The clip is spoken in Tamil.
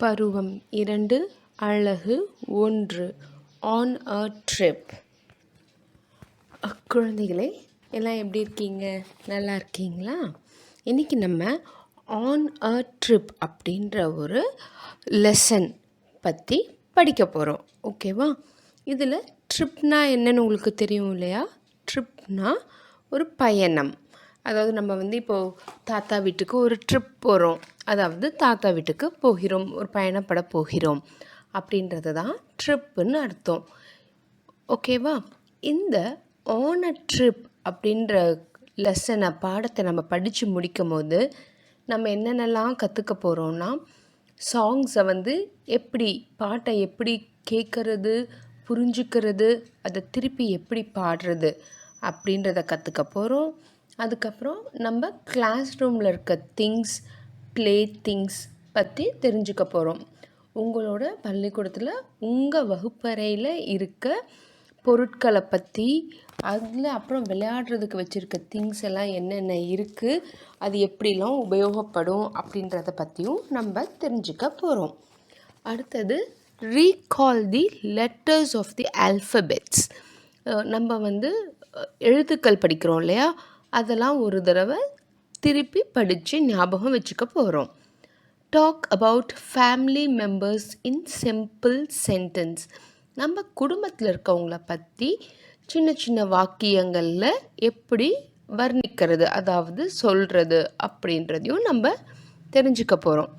பருவம் இரண்டு அழகு ஒன்று. ஆன் அ ட்ரிப் குழந்தைகளே எல்லாம் எப்படி இருக்கீங்க? நல்லா இருக்கீங்களா? இன்றைக்கி நம்ம ஆன் அ ட்ரிப் அப்படின்ற ஒரு லெசன் பற்றி படிக்க போகிறோம் ஓகேவா இதில் ட்ரிப்னா என்னன்னு உங்களுக்கு தெரியும் இல்லையா? ட்ரிப்னா ஒரு பயணம். அதாவது நம்ம வந்து இப்போது தாத்தா வீட்டுக்கு ஒரு ட்ரிப் போகிறோம் அதாவது தாத்தா வீட்டுக்கு போகிறோம். ஒரு பயணப்பட போகிறோம். அப்படின்றது தான் ட்ரிப்புன்னு அர்த்தம். ஓகேவா இந்த ஆன் அ ட்ரிப் அப்படின்ற லெசனை பாடத்தை நம்ம படித்து முடிக்கும் போது நம்ம என்னென்னலாம் கற்றுக்க போகிறோம்னா சாங்ஸை வந்து எப்படி பாட்டை எப்படி கேட்குறது புரிஞ்சுக்கிறது அதை திருப்பி எப்படி பாடுறது அப்படின்றத கற்றுக்க போகிறோம் அதுக்கப்புறம் நம்ம கிளாஸ் ரூமில் இருக்க திங்ஸ் ப்ளே திங்ஸ் பற்றி தெரிஞ்சுக்க போகிறோம் உங்களோட பள்ளிக்கூடத்தில் உங்கள் வகுப்பறையில் இருக்க பொருட்களை பற்றி அதில் அப்புறம் விளையாடுறதுக்கு வச்சுருக்க திங்ஸ் எல்லாம் என்னென்ன இருக்குது அது எப்படிலாம் உபயோகப்படும் அப்படின்றத பற்றியும் நம்ம தெரிஞ்சுக்க போகிறோம் அடுத்தது recall the letters of the alphabets நம்ம வந்து எழுத்துக்கள் படிக்கிறோம் இல்லையா? அதெல்லாம் ஒரு தடவை திருப்பி படித்து ஞாபகம் வச்சுக்க போகிறோம் talk about family members in simple sentence நம்ம குடும்பத்தில் இருக்கவங்கள பற்றி சின்ன சின்ன வாக்கியங்களில் எப்படி வர்ணிக்கிறது அதாவது சொல்கிறது அப்படின்றதையும் நம்ம தெரிஞ்சுக்க போகிறோம்